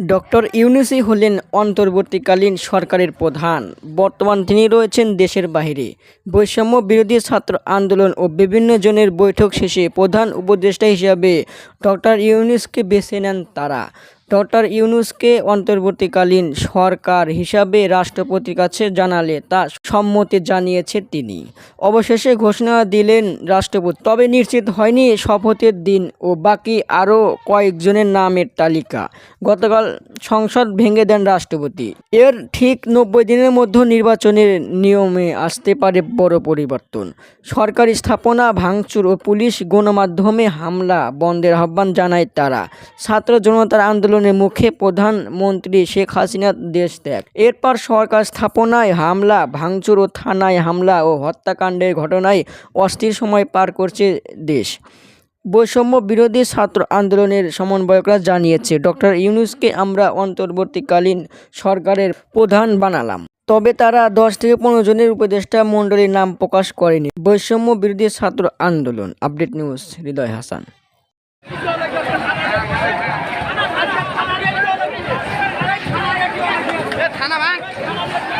Doctor ইউনুসি হলেন অন্তর্বর্তীকালীন সরকারের প্রধান। বর্তমান তিনি রয়েছেন দেশের বাহিরে বৈষম্য বিরোধী ছাত্র আন্দোলন ও বিভিন্ন জনের বৈঠক শেষে প্রধান উপদেষ্টা হিসাবে ডক্টর ইউনুসকে বেছে নেন তারা। ডক্টর ইউনুসকে অন্তর্বর্তীকালীন সরকার হিসাবে রাষ্ট্রপতির কাছে জানালে তা সম্মতি জানিয়েছে তিনি। অবশেষে ঘোষণা দিলেন রাষ্ট্রপতি। তবে নিশ্চিত হয়নি শপথের দিন ও বাকি আরও কয়েকজনের নামের তালিকা। গতকাল সংসদ ভেঙে দেন রাষ্ট্রপতি। এর ঠিক নব্বই দিনের মধ্যে নির্বাচনের নিয়মে আসতে পারে বড় পরিবর্তন। সরকারি স্থাপনা, ভাঙচুর ও পুলিশ গণমাধ্যমে হামলা বন্ধের আহ্বান জানায় তারা। ছাত্র জনতার আন্দোলনের মুখে প্রধানমন্ত্রী শেখ হাসিনা দেশ ত্যাগ। এরপর সরকার স্থাপনায় হামলা, ভাঙচুর ও থানায় হামলা ও হত্যাকাণ্ডের ঘটনায় অস্থির সময় পার করছে দেশ। বৈষম্য বিরোধী ছাত্র আন্দোলনের সমন্বয়করা জানিয়েছে ডক্টর ইউনুসকে আমরা অন্তর্বর্তীকালীন সরকারের প্রধান বানালাম। তবে তারা দশ থেকে পনেরো জনের উপদেষ্টা মণ্ডলীর নাম প্রকাশ করেনি। বৈষম্য বিরোধী ছাত্র আন্দোলন, আপডেট নিউজ, হৃদয় হাসান। nào bạn?